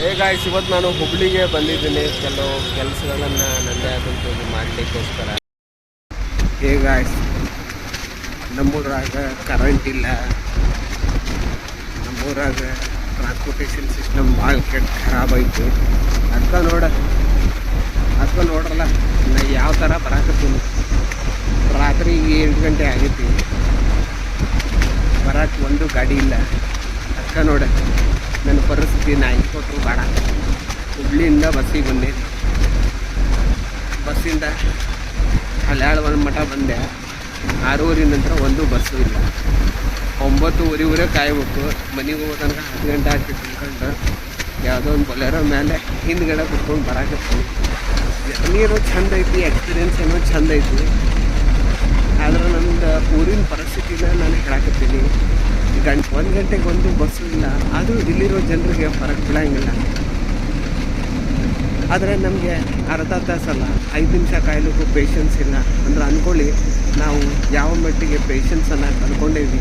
ಹೇಗಾಯ್ತು ಇವತ್ತು ನಾನು ಹುಬ್ಳಿಗೆ ಬಂದಿದ್ದೀನಿ. ಕೆಲವು ಕೆಲಸಗಳನ್ನು ನನ್ನದೇ ಆದಂಥದ್ದು ಮಾಡಲಿಕ್ಕೋಸ್ಕರ. ಹೇಗಾಯ್ತು ನಮ್ಮೂರಾಗ ಕರೆಂಟ್ ಇಲ್ಲ. ನಮ್ಮೂರಾಗ ಟ್ರಾನ್ಸ್ಪೋರ್ಟೇಷನ್ ಸಿಸ್ಟಮ್ ಭಾಳ ಕೆಟ್ಟ, ಖರಾಬ್ ಆಯಿತು ಅದಕ್ಕೆ ನೋಡ. ಅದಕ್ಕೆ ನೋಡ್ರಲ್ಲ, ನಾ ಯಾವ ಥರ ಬರಾಕತ್ತೀನಿ. ರಾತ್ರಿ ಎಂಟು ಗಂಟೆ ಆಗೈತಿ. ಬರಕ್ಕೆ ಒಂದು ಗಾಡಿ ಇಲ್ಲ. ಅದಕ್ಕೆ ನೋಡ. ನನ್ನ ಪರಿಸ್ಥಿತಿ ನಾ ಹಿಂಗೆ ಕೊಟ್ಟರು ಬೇಡ. ಹುಬ್ಳಿಯಿಂದ ಬಸ್ಸಿಗೆ ಬಂದೆ. ಬಸ್ಸಿಂದ ಹಲ್ಯಾಳವನ ಮಠ ಬಂದೆ. ಆರೂವರೆ ನಂತರ ಒಂದು ಬಸ್ಸು ಇಲ್ಲ. ಒಂಬತ್ತುವರೆವರೆ ಕಾಯ್ಬೇಕು. ಮನೆಗೆ ಹೋಗೋ ಹತ್ತು ಗಂಟೆ ಆಗ್ತಿತ್ತು ತಿಳ್ಕೊಂಡು ಯಾವುದೋ ಒಂದು ಬೊಲೆರೋ ಮೇಲೆ ಹಿಂದ್ಗಡೆ ಕುತ್ಕೊಂಡು ಬರಾಕತ್ತೀನಿ ನೀರು ಚಂದ ಐತಿ ಎಕ್ಸ್ಪೀರಿಯನ್ಸ್ ಏನೋ ಚಂದ ಐತಿ. ಆದ್ರೆ ನಮ್ದು ಊರಿನ ಪರಿಸ್ಥಿತಿನ ನಾನು ಹೇಳಕತ್ತೀನಿ ಗಂಟೆ, ಒಂದು ಗಂಟೆಗೆ ಒಂದು ಬಸ್ಸು ಇಲ್ಲ. ಆದರೂ ಇಲ್ಲಿರೋ ಜನರಿಗೆ ಫರಕ್ ಬಿಡೋಂಗಿಲ್ಲ. ಆದರೆ ನಮಗೆ ಅರ್ಧ ತಾಸಲ್ಲ ಐದು ನಿಮಿಷ ಕಾಯ್ಲಿಕ್ಕೂ ಪೇಷನ್ಸ್ ಇಲ್ಲ. ಅಂದ್ರೆ ಅಂದ್ಕೊಳ್ಳಿ ನಾವು ಯಾವ ಮಟ್ಟಿಗೆ ಪೇಷನ್ಸನ್ನು ಕಳ್ಕೊಂಡೇವಿ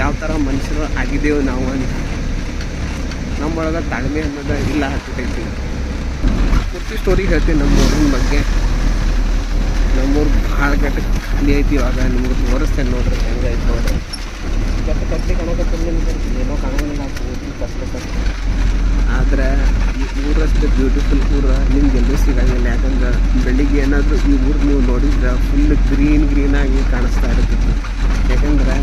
ಯಾವ ಥರ ಮನುಷ್ಯರು ಆಗಿದ್ದೇವೆ ನಾವು ಅಂತ. ನಮ್ಮೊಳಗೆ ತಾಳ್ಮೆ ಅನ್ನೋದು ಇಲ್ಲ ಹಾಕ್ಬಿಟ್ಟೈತಿ ಪೂರ್ತಿ ಸ್ಟೋರಿ ಹೇಳ್ತೀನಿ ನಮ್ಮ ಊರಿನ ಬಗ್ಗೆ. ನಮ್ಮೂರು ಭಾಳ ಕೆಟ್ಟ ಖಾಲಿ ಐತಿ ಇವಾಗ. ನಿಮ್ಗೆ ತೋರಿಸ್ತೇನೆ ನೋಡ್ರಿ ಹೆಂಗೈತೆ ನೋಡ್ರಿ. ಕೆಟ್ಟ ಕಟ್ಲಿ ಕಾಣಕತ್ತಿಲ್ಲ ಏನೋ ಕಾಣಂಗಿಲ್ಲ ಕಷ್ಟ ಆದ್ರೆ ಈ ಊರಷ್ಟು ಬ್ಯೂಟಿಫುಲ್ ಊರ ನಿಮ್ಗೆ ಎಲ್ಲೂ ಸಿಗಂಗಿಲ್ಲ. ಯಾಕಂದ್ರೆ ಬೆಳಿಗ್ಗೆ ಏನಾದರೂ ಈ ಊರು ನೀವು ನೋಡಿದ್ರೆ ಫುಲ್ ಗ್ರೀನ್ ಗ್ರೀನ್ ಆಗಿ ಕಾಣಿಸ್ತಾ ಇರ್ತೈತಿ. ಯಾಕಂದ್ರೆ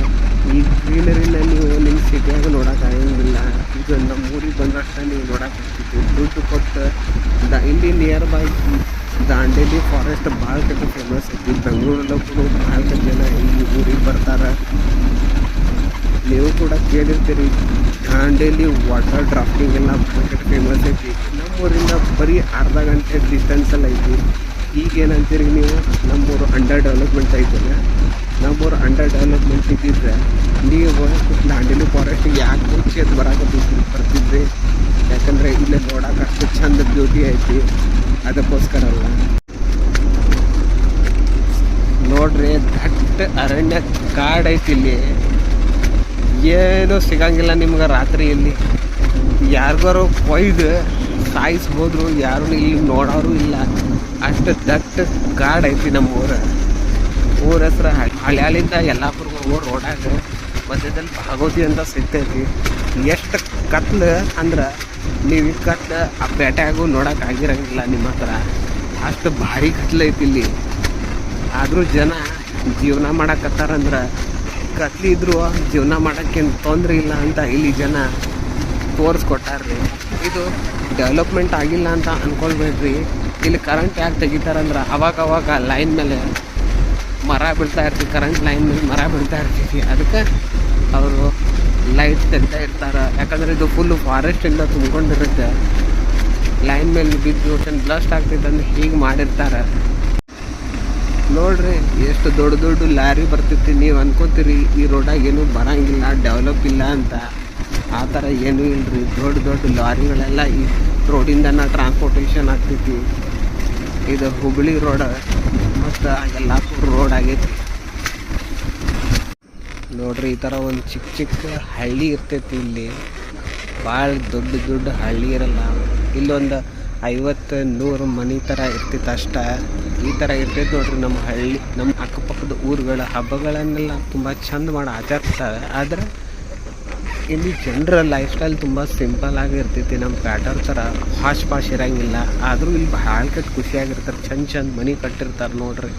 ಈ ಗ್ರೀನರಿನ ನೀವು ನಿಮ್ಮ ಸಿಟಿಯಾಗ ನೋಡೋಕ್ಕಾಗಂಗಿಲ್ಲ ಇದು ನಮ್ಮ ಊರಿಗೆ ಬಂದಷ್ಟು ನೀವು ನೋಡೋಕ್ಕಾಗ್ತೈತಿ ದುಡ್ಡು ಕೊಟ್ಟು ದ ಇಲ್ಲಿ ನಿಯರ್ ಬೈ ದಾಂಡೇಲಿ ಫಾರೆಸ್ಟ್ ಭಾಳ ಕಡೆ ಫೇಮಸ್ ಐತಿ. ಬೆಂಗಳೂರಲ್ಲೂ ಕೂಡ ಭಾಳ ಜನ ಈ ಊರಿಗೆ ಬರ್ತಾರೆ. ನೀವು ಕೂಡ ಕೇಳಿರ್ತೀರಿ. ದಾಂಡೇಲಿ ವಾಟರ್ ಡ್ರಾಫ್ಟಿಂಗ್ ಎಲ್ಲ ಭಾಳ ಕಡೆ ಫೇಮಸ್ ಐತಿ. ನಮ್ಮೂರಿಂದ ಬರೀ ಅರ್ಧ ಗಂಟೆ ಡಿಸ್ಟೆನ್ಸಲ್ಲಿ ಐತಿ. ಈಗ ಏನಂತೀರಿ ನೀವು? ನಮ್ಮೂರು ಅಂಡರ್ ಡೆವಲಪ್ಮೆಂಟ್ ಐತಲ್ಲ ನಮ್ಮೂರು ಅಂಡರ್ ಡೆವಲಪ್ಮೆಂಟ್ ಇದ್ದಿದ್ರೆ ನೀವು ದಾಂಡೇಲಿ ಫಾರೆಸ್ಟಿಗೆ ಯಾಕೆ ಮುಂಚೆ ಬರಾಕತ್ತಿದ್ರಿ ಬರ್ತಿದ್ರಿ? ಯಾಕಂದರೆ ಇಲ್ಲೇ ನೋಡೋಕೆ ಅಷ್ಟು ಚಂದ ಬ್ಯೂಟಿ ಐತಿ. ಅದಕ್ಕೋಸ್ಕರ ಅಲ್ಲ. ನೋಡ್ರಿ ದಟ್ಟ ಅರಣ್ಯ ಕಾಡ್ ಐತಿ ಇಲ್ಲಿ. ಏನೂ ಸಿಗಂಗಿಲ್ಲ ನಿಮ್ಗೆ ರಾತ್ರಿಯಲ್ಲಿ. ಯಾರಿಗಾರು ಕೊಯ್ದು ಸಾಯಿಸ್ಬೋದ್ರು, ಯಾರು ಇಲ್ಲಿ ನೋಡೋರು ಇಲ್ಲ. ಅಷ್ಟು ದಟ್ಟ ಗಾಡ್ ಐತಿ ನಮ್ಮ ಊರ. ಊರ ಹತ್ರ ಹಳ್ಯಾಲಿಂದ ಯಲ್ಲಾಪುರ್ಗೆ ಹೋಗೋ ರೋಡಾಗ ಮಧ್ಯದಲ್ಲಿ ಭಾಗವತಿ ಅಂತ ಸಿಗ್ತೈತಿ ಎಷ್ಟು ಕತ್ಲು ಅಂದ್ರೆ ನೀವು ಈ ಕತ್ಲು ಆ ಪೇಟೆಯಾಗೂ ನೋಡೋಕೆ ಆಗಿರಂಗಿಲ್ಲ ನಿಮ್ಮ ಹತ್ರ. ಅಷ್ಟು ಭಾರಿ ಕತ್ಲು ಐತಿ ಇಲ್ಲಿ. ಆದರೂ ಜನ ಜೀವನ ಮಾಡಕತ್ತಾರಂದ್ರೆ ಕತ್ಲಿ ಇದ್ರು ಜೀವನ ಮಾಡೋಕ್ಕೇನು ತೊಂದರೆ ಇಲ್ಲ ಅಂತ ಇಲ್ಲಿ ಜನ ತೋರಿಸ್ಕೊಟ್ಟಾರ್ರಿ. ಇದು ಡೆವಲಪ್ಮೆಂಟ್ ಆಗಿಲ್ಲ ಅಂತ ಅನ್ಕೊಳ್ಬೇಡ್ರಿ. ಇಲ್ಲಿ ಕರೆಂಟ್ ಯಾಕೆ ತೆಗಿತಾರಂದ್ರೆ ಅವಾಗ ಅವಾಗ ಲೈನ್ ಮೇಲೆ ಮರ ಬೀಳ್ತಾ ಇರ್ತೀವಿ ಕರೆಂಟ್ ಲೈನ್ ಮೇಲೆ ಮರ ಬೀಳ್ತಾ ಇರ್ತೀವಿ ಅದಕ್ಕೆ ಅವರು ಲೈಟ್ ತೆಗ್ತಾ ಇರ್ತಾರೆ. ಯಾಕಂದ್ರೆ ಇದು ಫುಲ್ಲು ಫಾರೆಸ್ಟಿಂದ ತುಂಬ್ಕೊಂಡಿರುತ್ತೆ. ಲೈನ್ ಮೇಲೆ ಬಿದ್ದು ಬ್ಲಾಸ್ಟ್ ಆಗ್ತೈತೆ ಅಂದ್ರೆ ಹೀಗೆ ಮಾಡಿರ್ತಾರೆ. ನೋಡ್ರಿ, ಎಷ್ಟು ದೊಡ್ಡ ದೊಡ್ಡ ಲಾರಿ ಬರ್ತೈತಿ ನೀವು ಅನ್ಕೋತೀರಿ, ಈ ರೋಡಾಗ ಏನೂ ಬರಂಗಿಲ್ಲ ಡೆವಲಪ್ ಇಲ್ಲ ಅಂತ. ಆ ಥರ ಏನೂ ಇಲ್ರಿ. ದೊಡ್ಡ ದೊಡ್ಡ ಲಾರಿಗಳೆಲ್ಲ ಈ ರೋಡಿಂದನ ಟ್ರಾನ್ಸ್ಪೋರ್ಟೇಷನ್ ಆಗ್ತೈತಿ. ಇದು ಹುಬ್ಳಿ ರೋಡ್ ಮತ್ತು ಯಲ್ಲಾಪುರ ರೋಡ್ ಆಗೈತಿ. ನೋಡ್ರಿ, ಈ ಥರ ಒಂದು ಚಿಕ್ಕ ಚಿಕ್ಕ ಹಳ್ಳಿ ಇರ್ತೈತಿ ಇಲ್ಲಿ. ಭಾಳ ದೊಡ್ಡ ದೊಡ್ಡ ಹಳ್ಳಿ ಇರಲ್ಲ. ಇಲ್ಲೊಂದು ಐವತ್ತು ನೂರು ಮನೆ ಥರ ಇರ್ತೈತೆ ಅಷ್ಟ. ಈ ಥರ ಇರ್ತೈತೆ ನೋಡ್ರಿ, ನಮ್ಮ ಹಳ್ಳಿ, ನಮ್ಮ ಅಕ್ಕಪಕ್ಕದ ಊರುಗಳ ಹಬ್ಬಗಳನ್ನೆಲ್ಲ ತುಂಬ ಚಂದ ಮಾಡಿ ಆಚರಿಸ್ತಾರೆ. ಆದರೆ, ಇಲ್ಲಿ ಜನರ ಲೈಫ್ ಸ್ಟೈಲ್ ತುಂಬ ಸಿಂಪಲ್ ಆಗಿ ಇರ್ತೈತಿ. ನಮ್ಮ ಪ್ಯಾಟರ್ ಥರ ಹಾಶ್ ಪಾಶ್ ಇರಂಗಿಲ್ಲ. ಆದರೂ ಇಲ್ಲಿ ಭಾಳ ಕಟ್ ಖುಷಿಯಾಗಿರ್ತಾರೆ. ಚಂದ ಚಂದ ಮನೆ ಕಟ್ಟಿರ್ತಾರೆ ನೋಡ್ರಿ.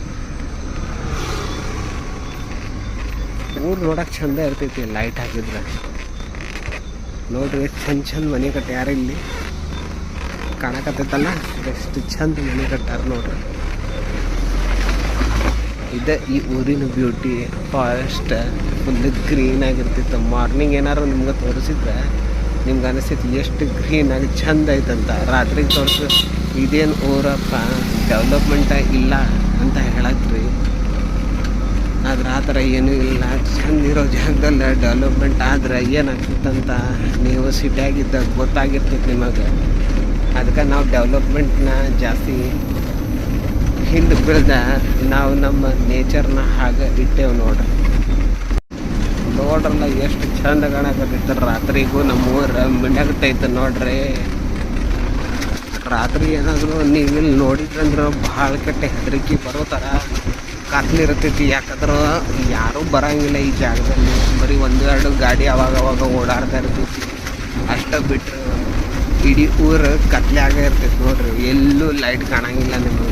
ಊರು ನೋಡಕ್ಕೆ ಚಂದ ಇರ್ತೈತಿ ಲೈಟ್ ಹಾಕಿದ್ರೆ. ನೋಡ್ರಿ, ಚಂದ ಚಂದ ಮನೆ ಕಟ್ಟ್ಯಾರ ಇಲ್ಲಿ. ಕಾಣಕತ್ತೈತಲ್ಲ, ಎಷ್ಟು ಚಂದ ಮನೆ ಕಟ್ಟಾರ ನೋಡ್ರಿ. ಇದೆ ಈ ಊರಿನ ಬ್ಯೂಟಿ ಫಾರೆಸ್ಟ್ ಫುಲ್ ಗ್ರೀನ್ ಆಗಿರ್ತಿತ್ತು. ಮಾರ್ನಿಂಗ್ ಏನಾರು ನಿಮ್ಗೆ ತೋರಿಸಿದ್ರೆ ನಿಮ್ಗೆ ಅನಿಸ್ತಿತ್ತು ಎಷ್ಟು ಗ್ರೀನ್ ಆಗಿ ಚಂದ ಐತಂತ. ರಾತ್ರಿಗೆ ತೋರಿಸಿ, ಇದೇನು ಊರಪ್ಪ ಡೆವಲಪ್ಮೆಂಟ ಇಲ್ಲ ಅಂತ ಹೇಳತ್ರಿ ಆದ್ರೆ ಆ ಥರ ಏನೂ ಇಲ್ಲ. ಚಂದ ಇರೋ ಜಾಗದಲ್ಲಿ ಡೆವಲಪ್ಮೆಂಟ್ ಆದ್ರೆ ಏನಾಗ್ತಿತ್ತಂತ ನೀವು ಸಿಟಿಯಾಗಿದ್ದಾಗ ಗೊತ್ತಾಗಿರ್ತೈತೆ ನಿಮಗೆ. ಅದಕ್ಕೆ ನಾವು ಡೆವಲಪ್ಮೆಂಟ್ನ ಜಾಸ್ತಿ ಹಿಂದೆ ಬೆಳೆದ ನಾವು ನಮ್ಮ ನೇಚರ್ನ ಹಾಗೆ ಇಟ್ಟೇವೆ ನೋಡ್ರಿ. ನೋಡ್ರಲ್ಲ ಎಷ್ಟು ಚಂದ ಕಾಣಕತ್ತೈತೆ ರಾತ್ರಿಗೂ ನಮ್ಮ ಊರ ಮಿಂಡಾಗತ್ತೈತೆ ನೋಡ್ರಿ. ರಾತ್ರಿ ಏನಾದರೂ ನೀವು ಇಲ್ಲಿ ನೋಡಿದ್ರಂದ್ರೆ ಭಾಳ ಕೆಟ್ಟ ಹೆದರಿಕೆ ಬರೋ ಥರ ಕತ್ಲಿರ್ತೈತಿ ಯಾಕಂದ್ರೆ ಯಾರೂ ಬರಂಗಿಲ್ಲ ಈ ಜಾಗದಲ್ಲಿ. ಬರೀ ಒಂದು ಎರಡು ಗಾಡಿ ಅವಾಗ ಅವಾಗ ಓಡಾಡ್ತಾ ಇರ್ತೈತಿ. ಅಷ್ಟ ಬಿಟ್ಟರೆ ಇಡೀ ಊರು ಕತ್ಲಾಗ ಇರ್ತೈತಿ ನೋಡ್ರಿ. ಎಲ್ಲೂ ಲೈಟ್ ಕಾಣಂಗಿಲ್ಲ ನಿಮಗೆ.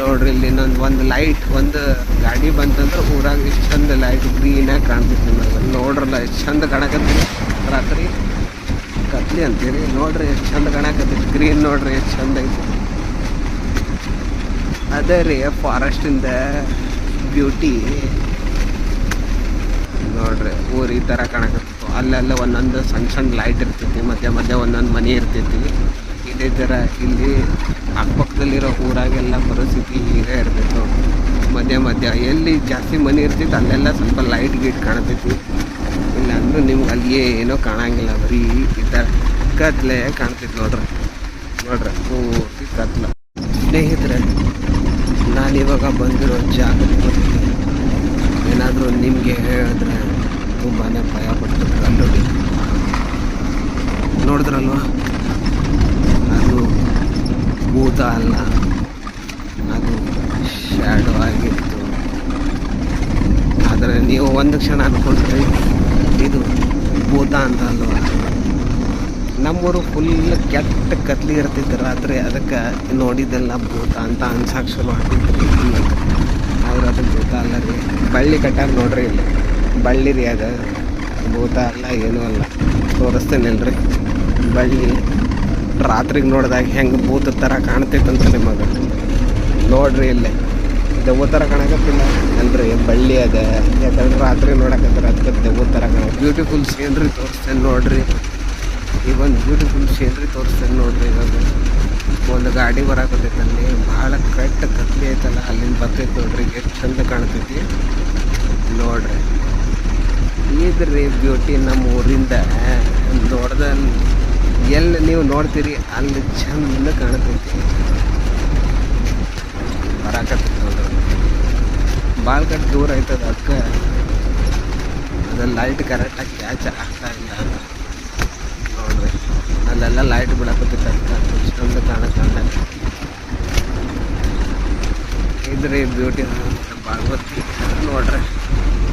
ನೋಡ್ರಿ, ಇಲ್ಲಿ ಇನ್ನೊಂದು ಒಂದು ಲೈಟ್ ಒಂದು ಗಾಡಿ ಬಂತಂದ್ರೆ ಊರಾಗ ಎಷ್ಟು ಚಂದ ಲೈಟ್ ಗ್ರೀನಾಗಿ ಕಾಣ್ತೈತಿ ನಿಮಗೆ. ನೋಡ್ರಲ್ಲ, ಎಷ್ಟು ಚಂದ ಕಾಣಕತ್ತಿ ರಾತ್ರಿ ಕತ್ಲಿ ಅಂತೀರಿ. ನೋಡ್ರಿ, ಎಷ್ಟು ಚಂದ ಕಾಣಕತ್ತೈತಿ ಗ್ರೀನ್ ನೋಡ್ರಿ, ಎಷ್ಟು ಚಂದ ಐತಿ. ಅದೇ ರೀ ಫಾರೆಸ್ಟಿಂದ ಬ್ಯೂಟಿ ನೋಡ್ರಿ, ಊರು ಈ ಥರ ಕಾಣಕತ್ತಿತ್ತು ಅಲ್ಲೆಲ್ಲ ಒಂದೊಂದು ಸಣ್ಣ ಸಣ್ಣ ಲೈಟ್ ಇರ್ತೈತಿ, ಮಧ್ಯ ಮಧ್ಯ ಒಂದೊಂದು ಮನೆ ಇರ್ತೈತಿ. ಇದೇ ಥರ ಇಲ್ಲಿ ಅಕ್ಕಪಕ್ಕದಲ್ಲಿರೋ ಊರಾಗೆಲ್ಲ ಪರಿಸ್ಥಿತಿ ಹೀಗೆ ಇರಬೇಕು ಮಧ್ಯ ಮಧ್ಯ ಎಲ್ಲಿ ಜಾಸ್ತಿ ಮನೆ ಇರ್ತೈತೆ ಅಲ್ಲೆಲ್ಲ ಸ್ವಲ್ಪ ಲೈಟ್ ಗೀಟ್ ಕಾಣ್ತೈತಿ ಇಲ್ಲ ಅಂದ್ರೆ ನಿಮ್ಗೆ ಅಲ್ಲಿ ಏನೋ ಕಾಣಂಗಿಲ್ಲ. ಬರೀ ಥರ ಕತ್ಲೆ ಕಾಣ್ತೈತಿ ನೋಡ್ರಿ. ನೋಡ್ರಿ, ಪೂರ್ತಿ ಕತ್ಲ. ಸ್ನೇಹಿತರೆ, ನಾನಿವಾಗ ಬಂದಿರೋ ಜಾಗ ಏನಾದರೂ ನಿಮಗೆ ಹೇಳಿದ್ರೆ ತುಂಬಾ ಭಯ ಪಡ್ತಾರೆ ಅಲ್ಲಿ ನೋಡಿದ್ರಲ್ವ? ಭೂತ ಅಲ್ಲ. ಅದು ಶ್ಯಾಡೋ ಆಗಿತ್ತು. ಆದರೆ ನೀವು ಒಂದು ಕ್ಷಣ ಅಂದ್ಕೊಂಡ್ರಿ ಇದು ಭೂತ ಅಂತ ಅಲ್ವಾ? ನಮ್ಮೂರು ಫುಲ್ ಕೆಟ್ಟ ಕತ್ಲಿ ಇರ್ತಿತ್ತು ರಾತ್ರಿ, ಅದಕ್ಕೆ ನೋಡಿದ್ದೆಲ್ಲ ಭೂತ ಅಂತ ಅನ್ಸಕ್ಕೆ ಶುರು ಆಗ್ತಿತ್ತು. ಆದ್ರೆ ಅದು ಭೂತ ಅಲ್ಲ ರೀ. ಬಳ್ಳಿ ಕಟ್ಟಾಗ ನೋಡ್ರಿ ಇಲ್ಲಿ. ಬಳ್ಳಿ ರೀ ಅದು. ಭೂತ ಅಲ್ಲ, ಏನೂ ಅಲ್ಲ. ತೋರಿಸ್ತೇನೆ ಬಳ್ಳಿ. ರಾತ್ರಿಗೆ ನೋಡಿದಾಗ ಹೆಂಗೆ ಭೂತ ಥರ ಕಾಣ್ತೈತಂತ ನಿಮಗೆ? ನೋಡ್ರಿ ಇಲ್ಲೇ. ದೆವ್ವ ಥರ ಕಾಣಕತ್ತಿಲ್ಲ. ಅಲ್ರಿ, ಬಳ್ಳಿ ಅದ. ಯಾಕಂದ್ರೆ ರಾತ್ರಿ ನೋಡಕತ್ತಾರ ಅದಕ್ಕೆ ದೆವ್ವ ಥರ ಕಾಣ ಬ್ಯೂಟಿಫುಲ್ ಸೀನ್ರಿ ತೋರಿಸ್ತೇನೆ ನೋಡ್ರಿ. ಈ ಒಂದು ಬ್ಯೂಟಿಫುಲ್ ಸೀನ್ರಿ ತೋರಿಸ್ತೇನೆ ನೋಡ್ರಿ ಇವಾಗ. ಒಂದು ಗಾಡಿ ಬರಾಕತ್ತೈತೆ ಅಲ್ಲಿ. ಭಾಳ ಕೆಟ್ಟ ಕತ್ಲಿ ಐತಲ್ಲ, ಅಲ್ಲಿಂದ ಬರ್ತೈತೆ ನೋಡ್ರಿ. ಎಷ್ಟು ಚಂದ ಕಾಣ್ತೈತಿ. ನೋಡ್ರಿ. ಇದ್ರಿ ಬ್ಯೂಟಿ ನಮ್ಮ ಊರಿಂದ. ನೋಡ್ದ ಎಲ್ಲಿ ನೀವು ನೋಡ್ತೀರಿ, ಅಲ್ಲಿ ಚಂದ ಕಾಣ್ತೈತಿ. ಬರಾಕತ್ತೈತಿ ನೋಡ್ರಿ ಭಾಳ ಕಟ್ ದೂರ ಆಯ್ತದ ಅದಕ್ಕೆ ಅದು ಲೈಟ್ ಕರೆಕ್ಟಾಗಿ ಕ್ಯಾಚ್ ಆಗ್ತಾ ಇಲ್ಲ. ನೋಡ್ರಿ. ಅಲ್ಲೆಲ್ಲ ಲೈಟ್ ಬಿಡಕತ್ತೈತೆ ಅದಕ್ಕೆ ಚಂದ ಕಾಣ ಕಾಣ ಇದ್ರಿ ಬ್ಯೂಟಿ ಭಾಗವತಿ ನೋಡ್ರಿ.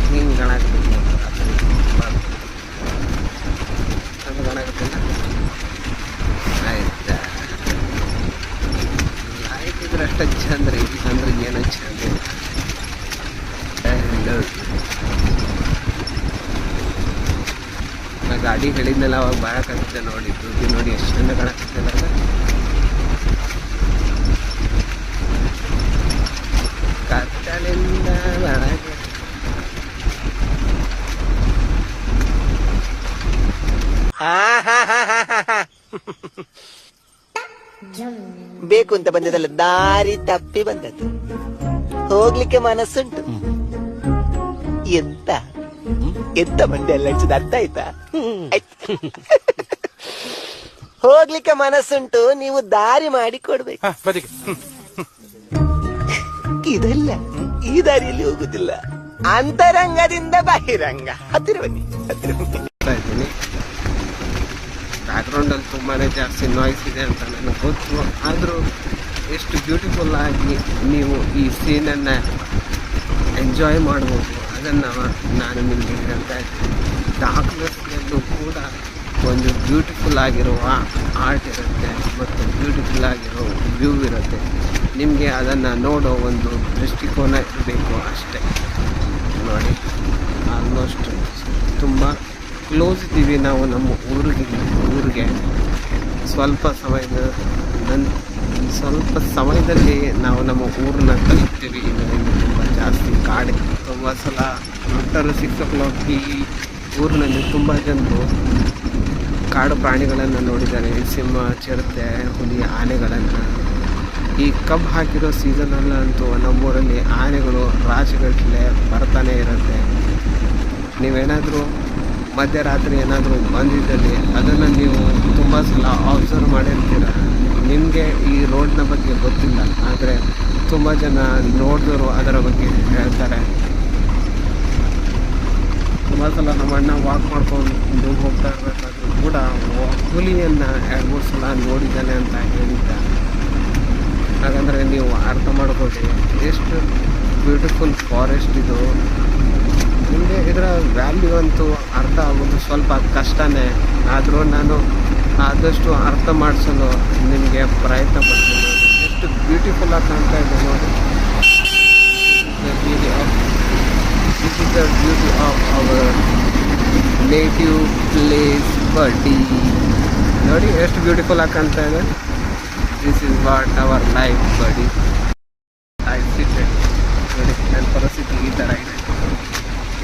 ಹಿಂಗೆ ಕಾಣಕತ್ತೈತಿ ನೋಡ್ರಿ. ಚಂದ ಕಾಣಕತ್ತಿಲ್ಲ ಆಯ್ತಾ ಲೈಟ್ ಇದ್ರೆ ಚಂದ್ರಿ ಚಂದ ರೀ ಅಂದ್ರೆ ಏನೋ ಚಂದ ಇಲ್ಲ Hello. ನಾ ಗಾಡಿ ಹೇಳಿದ್ನಲ್ಲ ಅವಾಗ ಬರಕತ್ತಿದ್ದೆ ನೋಡಿ ದುಡ್ಡು ನೋಡಿ ಎಷ್ಟು ಚಂದ ಹಾ ಕತ್ತಲಿಂದ ಬೆಳಗ್ಗೆ ಬೇಕು ಅಂತ ಬಂದದಲ್ಲ ದಾರಿ ತಪ್ಪಿ ಬಂದದ್ದು. ಹೋಗ್ಲಿಕ್ಕೆ ಮನಸ್ಸುಂಟು. ಎಂತ? ಎಂತ ಮಂಡೆ ಎಲ್ಲ ಹಚ್ಚದ ಅರ್ಥ ಆಯ್ತಾ? ಹೋಗ್ಲಿಕ್ಕೆ ಮನಸ್ಸುಂಟು ನೀವು ದಾರಿ ಮಾಡಿ ಕೊಡ್ಬೇಕು. ಇದಲ್ಲ ಈ ದಾರಿಯಲ್ಲಿ ಹೋಗುದಿಲ್ಲ. ಅಂತರಂಗದಿಂದ ಬಹಿರಂಗ. ಹತ್ತಿರ ಬನ್ನಿ ಹತ್ತಿರ ಬನ್ನಿ. ಬ್ಯಾಕ್ಗ್ರೌಂಡಲ್ಲಿ ತುಂಬಾ ಜಾಸ್ತಿ ನಾಯ್ಸ್ ಇದೆ ಅಂತ ನನಗೆ ಗೊತ್ತು. ಆದರೂ ಎಷ್ಟು ಬ್ಯೂಟಿಫುಲ್ ಆಗಿ ನೀವು ಈ ಸೀನನ್ನು ಎಂಜಾಯ್ ಮಾಡ್ಬೋದು. ಅದನ್ನು ನಾನು ನಿಮಗೆ ಹೇಳ್ತಾ ಇದ್ದೀನಿ. ಕೂಡ ಒಂದು ಬ್ಯೂಟಿಫುಲ್ ಆಗಿರುವ ಆರ್ಟ್ ಇರುತ್ತೆ ಮತ್ತು ಬ್ಯೂಟಿಫುಲ್ ಆಗಿರೋ ವ್ಯೂ ಇರುತ್ತೆ. ನಿಮಗೆ ಅದನ್ನು ನೋಡೋ ಒಂದು ದೃಷ್ಟಿಕೋನ ಇರಬೇಕು ಅಷ್ಟೇ. ನೋಡಿ ಆಲ್ಮೋಸ್ಟ್ ತುಂಬ ಕ್ಲೋಸ್ ಇದ್ದೀವಿ ನಾವು ನಮ್ಮ ಊರಿಗೆ ಊರಿಗೆ. ಸ್ವಲ್ಪ ಸಮಯದ ನನ್, ಸ್ವಲ್ಪ ಸಮಯದಲ್ಲಿ ನಾವು ನಮ್ಮ ಊರನ್ನ ತಲುಪ್ತೀವಿ ಇದರಿಂದ ತುಂಬ ಜಾಸ್ತಿ ಕಾಡಿ ತುಂಬ ಸಲ ಆಫ್ಟರ್ ಈ ಊರಿನಲ್ಲಿ ತುಂಬ ಜನರು ಕಾಡು ಪ್ರಾಣಿಗಳನ್ನು ನೋಡಿದ್ದಾರೆ. ಸಿಂಹ, ಚಿರತೆ, ಹುಲಿ, ಆನೆಗಳನ್ನು. ಈ ಕಬ್ ಹಾಕಿರೋ ಸೀಸನಲ್ಲಂತೂ ನಮ್ಮೂರಲ್ಲಿ ಆನೆಗಳು ರಾಜಗಟ್ಟಲೆ ಬರ್ತಾನೆ ಇರುತ್ತೆ. ನೀವೇನಾದರೂ ಮಧ್ಯರಾತ್ರಿ ಏನಾದರೂ ಬಂದಿದ್ದಲ್ಲಿ ಅದನ್ನು ನೀವು ತುಂಬ ಸಲ ಆಬ್ಸರ್ವ್ ಮಾಡಿರ್ತೀರ. ನಿಮಗೆ ಈ ರೋಡ್ನ ಬಗ್ಗೆ ಗೊತ್ತಿಲ್ಲ. ಆದರೆ ತುಂಬ ಜನ ನೋಡಿದ್ರು ಅದರ ಬಗ್ಗೆ ಹೇಳ್ತಾರೆ. ತುಂಬ ಸಲ ನಮ್ಮ ಅಣ್ಣ ವಾಕ್ ಮಾಡ್ಕೊಂಡು ಹೋಗ್ತಾ ಇರಬೇಕಾದ್ರೂ ಕೂಡ ಹುಲಿಯನ್ನು ಎರಡು ಮೂರು ಸಲ ನೋಡಿದ್ದಾನೆ ಅಂತ ಹೇಳಿದ್ದ. ಹಾಗಂದರೆ ನೀವು ಅರ್ಥ ಮಾಡ್ಕೊಳ್ಳಿ, ಎಷ್ಟು ಬ್ಯೂಟಿಫುಲ್ ಫಾರೆಸ್ಟ್ ಇದು. ನಿಮಗೆ ಇದರ ವ್ಯಾಲ್ಯೂ ಅಂತೂ ಅರ್ಥ ಆಗೋದು ಸ್ವಲ್ಪ ಕಷ್ಟನೇ. ಆದರೂ ನಾನು ಆದಷ್ಟು ಅರ್ಥ ಮಾಡಿಸಲು ನಿಮಗೆ ಪ್ರಯತ್ನ ಪಡ್ತೀನಿ. ಎಷ್ಟು ಬ್ಯೂಟಿಫುಲ್ ಆಗಿ ಕಾಣ್ತಾ ಇದೆ ನೋಡಿ. This is the beauty of our native place buddy ನೋಡಿ ಎಷ್ಟು ಬ್ಯೂಟಿಫುಲ್ ಆಗಿ ಕಾಣ್ತಾ ಇದೆ. This is what our life buddy I cited ನೋಡಿ, ನನ್ನ ಪರಿಸ್ಥಿತಿ ಈ ಥರ ಇದೆ.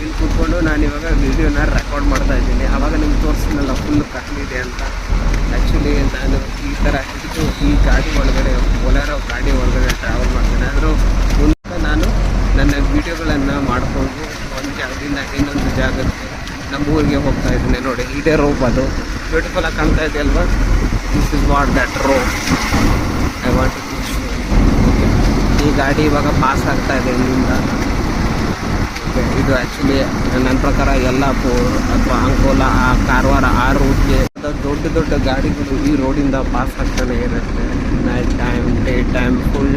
ಇಲ್ಲಿ ಕೂತ್ಕೊಂಡು ನಾನು ಇವಾಗ ವಿಡಿಯೋನ ರೆಕಾರ್ಡ್ ಮಾಡ್ತಾ ಇದ್ದೀನಿ. ಆವಾಗ ನಿಮ್ಗೆ ತೋರಿಸಿದ್ನಲ್ಲ ಫುಲ್ ಕತ್ಲಿದೆ ಅಂತ. ಆ್ಯಕ್ಚುಲಿ ನಾನು ಈ ಥರ ಹಿಡಿದು ಈ ಗಾಡಿ ಒಳಗಡೆ ಓಲಾರೋ ಗಾಡಿ ಒಳಗಡೆ ಟ್ರಾವೆಲ್ ಮಾಡ್ತೇನೆ. ಆದರೂ ಮೂಲಕ ನಾನು ನನ್ನ ವೀಡಿಯೋಗಳನ್ನು ಮಾಡಿಕೊಂಡು ಒಂದು ಜಾಗದಿಂದ ಇನ್ನೊಂದು ಜಾಗಕ್ಕೆ ನಮ್ಮ ಊರಿಗೆ ಹೋಗ್ತಾ ಇದ್ದೀನಿ. ನೋಡಿ, ಇದೇ ರೋಪ್ ಅದು. ಬ್ಯೂಟಿಫುಲ್ ಆಗಿ ಕಾಣ್ತಾ ಇದೆ ಅಲ್ವಾ? This is what that rope I want ಈ ಗಾಡಿ ಇವಾಗ ಪಾಸ್ ಆಗ್ತಾ ಇದೆ ಇಲ್ಲಿಂದ. ಇದು. ಆ್ಯಕ್ಚುಲಿ ನನ್ನ ಪ್ರಕಾರ ಯಲ್ಲಾಪುರ್ ಅಥವಾ ಅಂಕೋಲಾ, ಆ ಕಾರವಾರ, ಆ ರೂಟ್ಗೆ ದೊಡ್ಡ ದೊಡ್ಡ ಗಾಡಿಗಳು ಈ ರೋಡಿಂದ ಪಾಸ್ ಆಗ್ತಾನೆ ಇರುತ್ತೆ. Night time day time full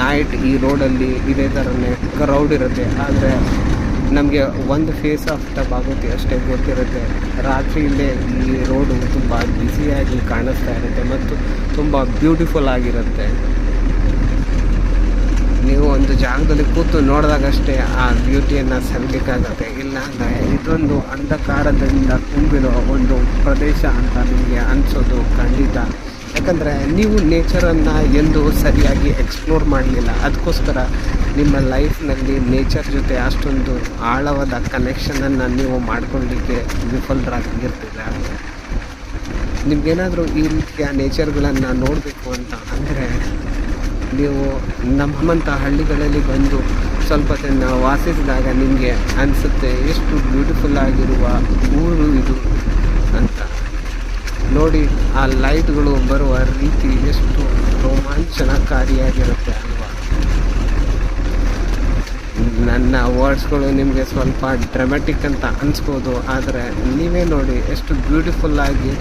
night ಈ ರೋಡಲ್ಲಿ ಇದೇ ಥರನೇ ಕ್ರೌಡ್ ಇರುತ್ತೆ. ಆದರೆ ನಮಗೆ ಒಂದು ಫೇಸ್ ಆಫ್ ದ ಆಗುತ್ತೆ ಅಷ್ಟೇ ಗೊತ್ತಿರುತ್ತೆ. ರಾತ್ರಿಯಲ್ಲೇ ಈ ರೋಡು ತುಂಬ ಬ್ಯುಸಿಯಾಗಿ ಕಾಣಿಸ್ತಾ ಇರುತ್ತೆ ಮತ್ತು ತುಂಬ ಬ್ಯೂಟಿಫುಲ್ ಆಗಿರುತ್ತೆ. ನೀವು ಒಂದು ಜಾಗದಲ್ಲಿ ಕೂತು ನೋಡಿದಾಗಷ್ಟೇ ಆ ಬ್ಯೂಟಿಯನ್ನು ಸವಿಲಿಕ್ಕಾಗತ್ತೆ ಇಲ್ಲ ಅಂದರೆ ಇದೊಂದು ಅಂಧಕಾರದಿಂದ ತುಂಬಿರೋ ಒಂದು ಪ್ರದೇಶ ಅಂತ ನಿಮಗೆ ಅನಿಸೋದು ಖಂಡಿತ. ಯಾಕಂದರೆ ನೀವು ನೇಚರನ್ನು ಎಂದು ಸರಿಯಾಗಿ ಎಕ್ಸ್ಪ್ಲೋರ್ ಮಾಡಲಿಲ್ಲ. ಅದಕ್ಕೋಸ್ಕರ ನಿಮ್ಮ ಲೈಫ್ನಲ್ಲಿ ನೇಚರ್ ಜೊತೆ ಅಷ್ಟೊಂದು ಆಳವಾದ ಕನೆಕ್ಷನನ್ನು ನೀವು ಮಾಡ್ಕೊಳ್ಳಿಕ್ಕೆ ವಿಫಲರಾಗಿರ್ತೀರ? ನಿಮ್ಗೇನಾದರೂ ಈ ರೀತಿಯ ನೇಚರ್ಗಳನ್ನು ನೋಡಬೇಕು ಅಂತ ಅಂದರೆ ನೀವು ನಮ್ಮಂಥ ಹಳ್ಳಿಗಳಲ್ಲಿ ಬಂದು ಸ್ವಲ್ಪ ದಿನ ವಾಸಿಸಿದಾಗ ನಿಮಗೆ ಅನಿಸುತ್ತೆ, ಎಷ್ಟು ಬ್ಯೂಟಿಫುಲ್ ಆಗಿರುವ ಊರು ಇದು ಅಂತ. ನೋಡಿ, ಆ ಲೈಟ್ಗಳು ಬರುವ ರೀತಿ ಎಷ್ಟು ರೋಮಾಂಚನಕಾರಿಯಾಗಿರುತ್ತೆ ಅಲ್ವಾ. ನನ್ನ ವರ್ಡ್ಸ್ಗಳು ನಿಮಗೆ ಸ್ವಲ್ಪ ಡ್ರಾಮ್ಯಾಟಿಕ್ ಅಂತ ಅನಿಸ್ಬೋದು, ಆದರೆ ನೀವೇ ನೋಡಿ ಎಷ್ಟು ಬ್ಯೂಟಿಫುಲ್ಲಾಗಿ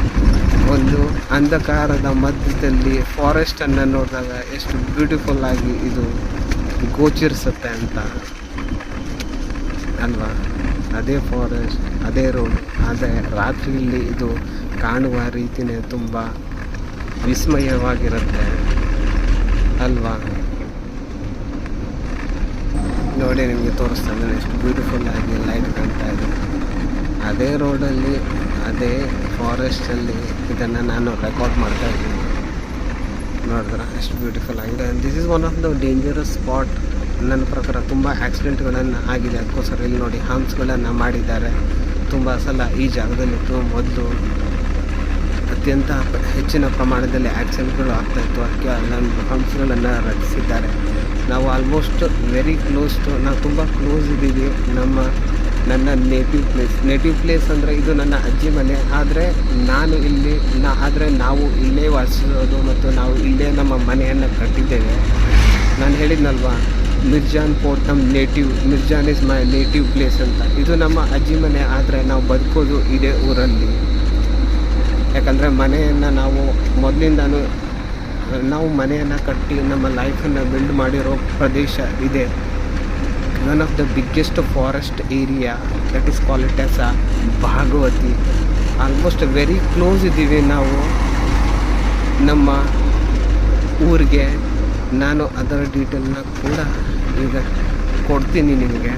ಒಂದು ಅಂಧಕಾರದ ಮಧ್ಯದಲ್ಲಿ ಫಾರೆಸ್ಟನ್ನು ನೋಡಿದಾಗ ಎಷ್ಟು ಬ್ಯೂಟಿಫುಲ್ಲಾಗಿ ಇದು ಗೋಚರಿಸುತ್ತೆ ಅಂತ. ಅಲ್ವಾ? ಅದೇ ಫಾರೆಸ್ಟ್ ಅದೇ ರೋಡ್ ಆದರೆ ರಾತ್ರಿಯಲ್ಲಿ ಇದು ಕಾಣುವ ರೀತಿಯೇ ತುಂಬ ವಿಸ್ಮಯವಾಗಿರುತ್ತೆ. ಅಲ್ವಾ? ನೋಡಿ ನಿಮಗೆ ತೋರಿಸ್ತಾ ಎಷ್ಟು ಬ್ಯೂಟಿಫುಲ್ ಆಗಿ ಲೈಟ್ ಕಾಣ್ತಾ ಇದೆ. ಅದೇ ರೋಡಲ್ಲಿ ಅದೇ ಫಾರೆಸ್ಟಲ್ಲಿ ಇದನ್ನು ನಾನು ರೆಕಾರ್ಡ್ ಮಾಡ್ತಾ ಇದ್ದೀನಿ. ನೋಡಿದ್ರೆ? ಎಷ್ಟು ಬ್ಯೂಟಿಫುಲ್ ಆಗಿದೆ. This is one of the dangerous spot ನನ್ನ ಪ್ರಕಾರ ತುಂಬ ಆ್ಯಕ್ಸಿಡೆಂಟ್ಗಳನ್ನು ಆಗಿದೆ. ಅದಕ್ಕೋಸ್ಕರ ಇಲ್ಲಿ ನೋಡಿ ಹಾಮ್ಸ್ಗಳನ್ನು ಮಾಡಿದ್ದಾರೆ. ತುಂಬ ಸಲ ಈ ಜಾಗದಲ್ಲಿ ಮೊದಲು ಅತ್ಯಂತ ಹೆಚ್ಚಿನ ಪ್ರಮಾಣದಲ್ಲಿ ಆ್ಯಕ್ಸಿಡೆಂಟ್ಗಳು ಆಗ್ತಾಯಿತ್ತು ಅದಕ್ಕೆ ಅಲ್ಲೊಂದು ಹಂಪ್ಸ್ಗಳನ್ನು ರಚಿಸಿದ್ದಾರೆ. ನಾವು ಆಲ್ಮೋಸ್ಟ್ ವೆರಿ ಕ್ಲೋಸ್ ಟು ನಾವು ತುಂಬ ಕ್ಲೋಸ್ ಇದ್ದೀವಿ ನಮ್ಮ, ನನ್ನ ನೇಟಿವ್ ಪ್ಲೇಸ್ ನೇಟಿವ್ ಪ್ಲೇಸ್ ಅಂದರೆ ಇದು ನನ್ನ ಅಜ್ಜಿ ಮನೆ. ಆದರೆ ನಾನು ಇಲ್ಲಿ, ನಾ, ಆದರೆ ನಾವು ಇಲ್ಲೇ ವಾಸಿಸೋದು ಮತ್ತು ನಾವು ಇಲ್ಲೇ ನಮ್ಮ ಮನೆಯನ್ನು ಕಟ್ಟಿದ್ದೇವೆ. ನಾನು ಹೇಳಿದ್ನಲ್ವ, ಮಿರ್ಜಾನ್ ಫೋರ್ಟ್ ನಮ್ಮ native Mirjan is my native place ಅಂತ. ಇದು ನಮ್ಮ ಅಜ್ಜಿ ಮನೆ, ಆದರೆ ನಾವು ಬದುಕೋದು ಇದೇ ಊರಲ್ಲಿ. ಯಾಕಂದರೆ ಮನೆಯನ್ನು ನಾವು ಮೊದಲಿಂದಾನು ನಾವು ಮನೆಯನ್ನು ಕಟ್ಟಿ ನಮ್ಮ ಲೈಫನ್ನು ಬಿಲ್ಡ್ ಮಾಡಿರೋ ಪ್ರದೇಶ ಇದೆ. One of the biggest forest area that is call it as a Bhagavathi almost very close ಇದ್ದೀವಿ ನಾವು. ನಮ್ಮ ಊರಿಗೆ ನಾನು ಅದರ ಡೀಟೇಲ್ನ ಕೂಡ ಈಗ ಕೊಡ್ತೀನಿ ನಿಮಗೆ.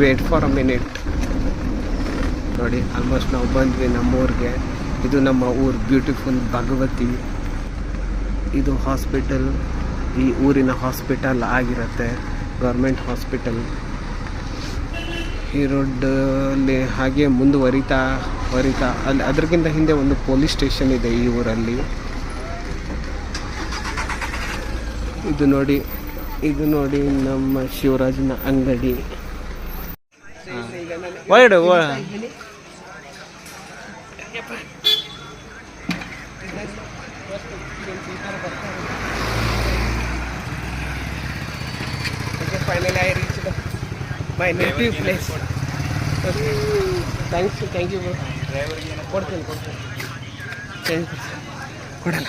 ವೇಟ್ ಫಾರ್ ಅ ಮಿನಿಟ್ ನೋಡಿ ಆಲ್ಮೋಸ್ಟ್ ನಾವು ಬಂದ್ವಿ ನಮ್ಮೂರಿಗೆ ಇದು ನಮ್ಮ ಊರು ಬ್ಯೂಟಿಫುಲ್ ಭಗವತಿ. ಇದು ಹಾಸ್ಪಿಟಲ್ ಈ ಊರಿನ ಹಾಸ್ಪಿಟಲ್ ಆಗಿರುತ್ತೆ. ಗೌರ್ಮೆಂಟ್ ಹಾಸ್ಪಿಟಲ್ ಈ ರೋಡಲ್ಲಿ ಹಾಗೆ ಮುಂದುವರಿತಾ ವರಿತಾ ಅಲ್ಲಿ ಅದಕ್ಕಿಂತ ಹಿಂದೆ ಒಂದು ಪೊಲೀಸ್ ಸ್ಟೇಷನ್ ಇದೆ ಈ ಊರಲ್ಲಿ. ಇದು ನೋಡಿ ಇದು ನೋಡಿ ನಮ್ಮ ಶಿವರಾಜನ ಅಂಗಡಿ. ಒಳಗಡೆ finally I reach my native place thanks thank you ಕೊಡ್ತೀನಿ ಕೊಡ್ತೀನಿ ಥ್ಯಾಂಕ್ ಯು ಕೊಡಲ್ಲ